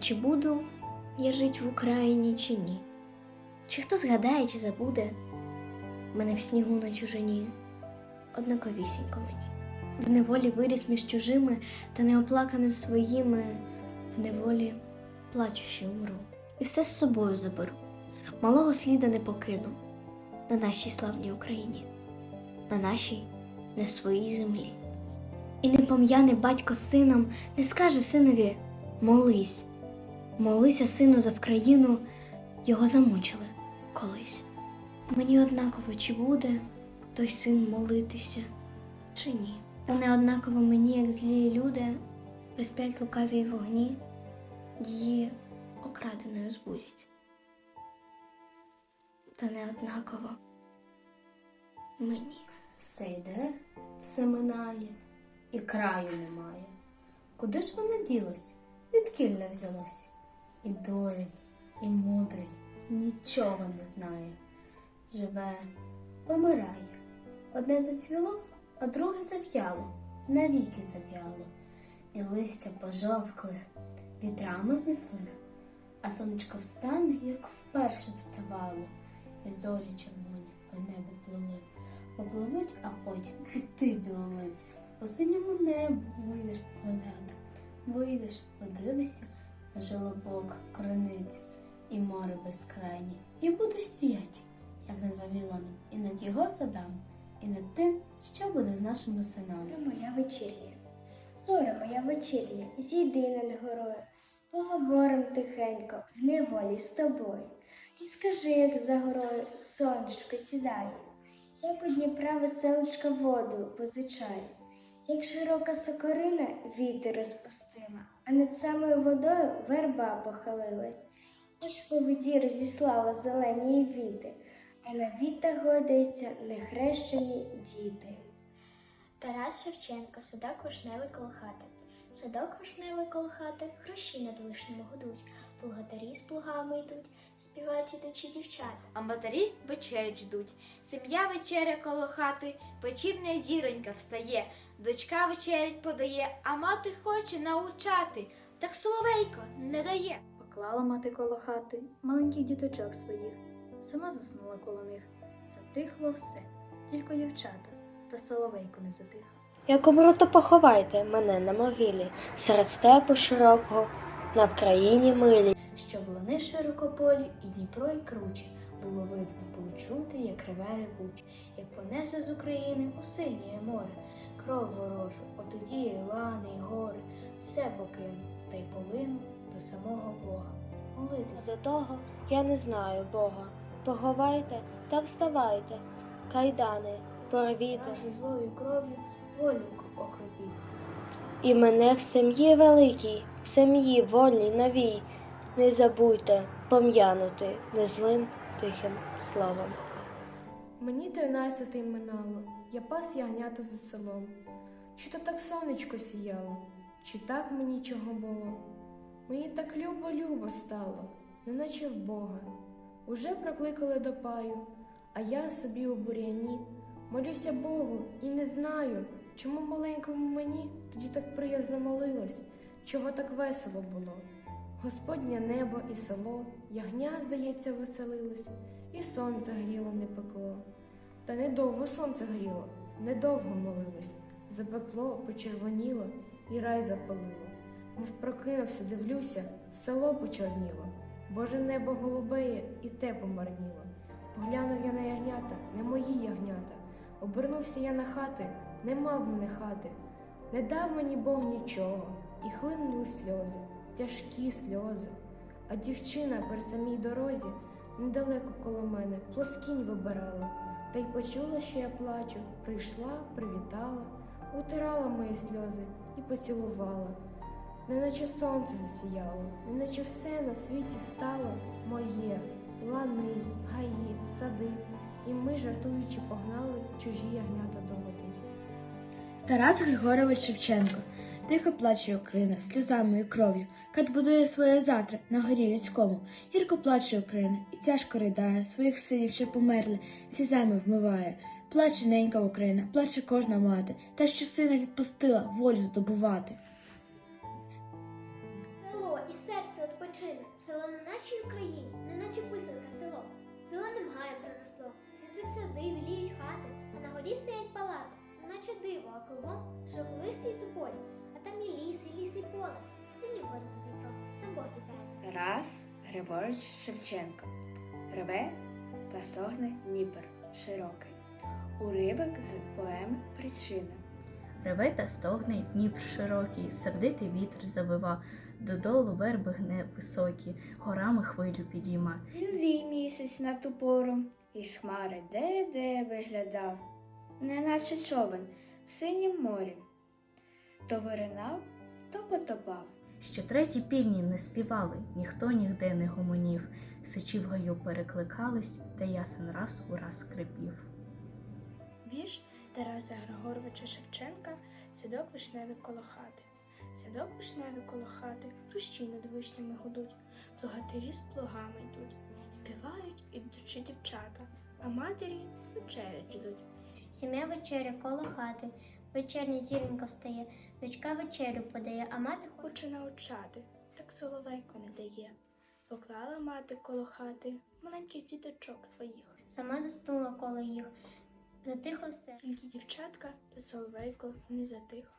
чи буду я жить в Україні, чи ні? Чи хто згадає, чи забуде мене в снігу на чужині, однаковісінько мені. В неволі виріс між чужими та неоплаканим своїми, в неволі плачучи умру. І все з собою заберу. Малого сліда не покину на нашій славній Україні, на нашій не своїй землі. І не пом'яне батько сином, не скаже синові молись, молися, сину, за Вкраїну, його замучили колись. Мені однаково, чи буде той син молитися, чи ні. Не однаково мені, як злі люди, приспять лукаві вогні, її окраденою збудять. Та не однаково мені. Все йде, все минає, і краю немає. Куди ж воно ділось? Відкілля взялось? І дурень, і мудрий нічого не знає. Живе, помирає. Одне зацвіло, а друге зав'яло, навіки зав'яло. І листя пожовкли, вітрами знесли, а сонечко встане, як вперше вставало, і зорі червоні по небу плили. Попливуть, а потім і ти білолиці. По синьому небу вийдеш погляда, вийдеш, подивишся желобок, криницю і море безкрайнє, і будеш сіяти, як над Вавилоном, і над його садами, і над тим, що буде з нашими синами. Моя вечірня, зоря моя вечірня, зійди над горою, поговорим тихенько в неволі з тобою. І скажи, як за горою сонечко сідає, як у Дніпра веселочка воду позичає, як широка сокорина вітер розпустила, а над самою водою верба похилилась, Ось по воді розіслала зелені віти, а на вітах годиться нехрещені діти. Тарас Шевченко, садок вишневий коло хати. Садок вишневий коло хати, хрущі над вишнями гудуть, плугатарі з плугами йдуть, співають ідучі дівчата. А матері вечерять ждуть. Сім'я вечеря коло хати, вечірня зіронька встає, дочка вечерять подає, а мати хоче научати, так соловейко не дає. Поклала мати коло хати маленьких діточок своїх, сама заснула коло них. Затихло все, тільки дівчата, та соловейко не затих. Як умру, то поховайте мене на могилі, серед степу широкого, на Вкраїні милі. Щоб лани широкополі і Дніпро і кручі, було видно, було чути, як реве ревуче, як понесе з України у синє море, кров ворожу, отоді і лани, і гори, все покину, та й полину до самого Бога. Молитись до того я не знаю Бога. Поховайте та вставайте, кайдани, порвіте, злою кров'ю волю окропіть. І мене в сім'ї великій, в сім'ї вольній новій, не забудьте пом'янути незлим тихим словом. Мені тринадцятий минало, я пас ягнята за селом. Чи то так сонечко сіяло, чи так мені чого було? Мені так любо-любо стало, неначе в Бога. Уже прокликали до паю, а я собі у бур'яні молюся Богу і не знаю, чому маленькому мені тоді так приязно молилось, чого так весело було. Господнє небо і село, ягня, здається, веселилось, і сонце гріло не пекло. Та недовго сонце гріло, недовго молилось, запекло, почервоніло і рай запалило. Мов прокинувся, дивлюся, село почорніло, Боже небо голубеє і те помарніло. Поглянув я на ягнята, не мої ягнята. Обернувся я на хати, не мав мене хати. Не дав мені Бог нічого, і хлинули сльози, тяжкі сльози. А дівчина при самій дорозі недалеко коло мене плоскінь вибирала, та й почула, що я плачу, прийшла, привітала, утирала мої сльози і поцілувала. Неначе сонце засіяло, неначе все на світі стало моє, лани, гаї, сади, і ми, жартуючи, погнали чужі ягнята до води. Тарас Григорович Шевченко тихо плаче Україна сльозами і кров'ю, кат будує своє завтра на горі людському. Гірко плаче Україна і тяжко ридає, своїх синів, що померли, слізами вмиває. Плаче ненька Україна, плаче кожна мати, та що сина відпустила волю здобувати. Село і серце відпочине, село на нашій Україні, неначе писанка село. Зеленим гаєм пронесло, цвітуть сади, біліють хати, а на горі стоять палати, наче диво, а кругом шовковисті й тополі, а там і ліс, і ліс, і поле, і сині гори за Дніпром, сам Бог вітає. Тарас Григорович Шевченко. Реве та стогне Дніпр широкий. Уривок з поеми Причина. Реве та стогне Дніпр широкий, сердитий вітер завива, додолу верби гне високі, горами хвилю підійма. Він вій місяць на ту пору, із хмари де-де виглядав, неначе човен в синім морі. То виринав, то потопав. Що треті півні не співали, ніхто нігде не гомонів, сичі в гаю перекликались, та ясен раз у раз скрипів. Вірш Тараса Григоровича Шевченка Садок вишневий коло хати. Садок вишневий коло хати, хрущі над вишнями гудуть, плугатирі з плугами йдуть, ідучи дівчата, а матері вечерять ждуть. Сім'я вечеря коло хати, вечерня зіронька встає, дочка вечерю подає, а мати Хоче научати, так соловейко не дає. Поклала мати коло хати маленьких діточок своїх. сама заснула коло їх. Затихло все. Тільки дівчатка та соловейко не затих.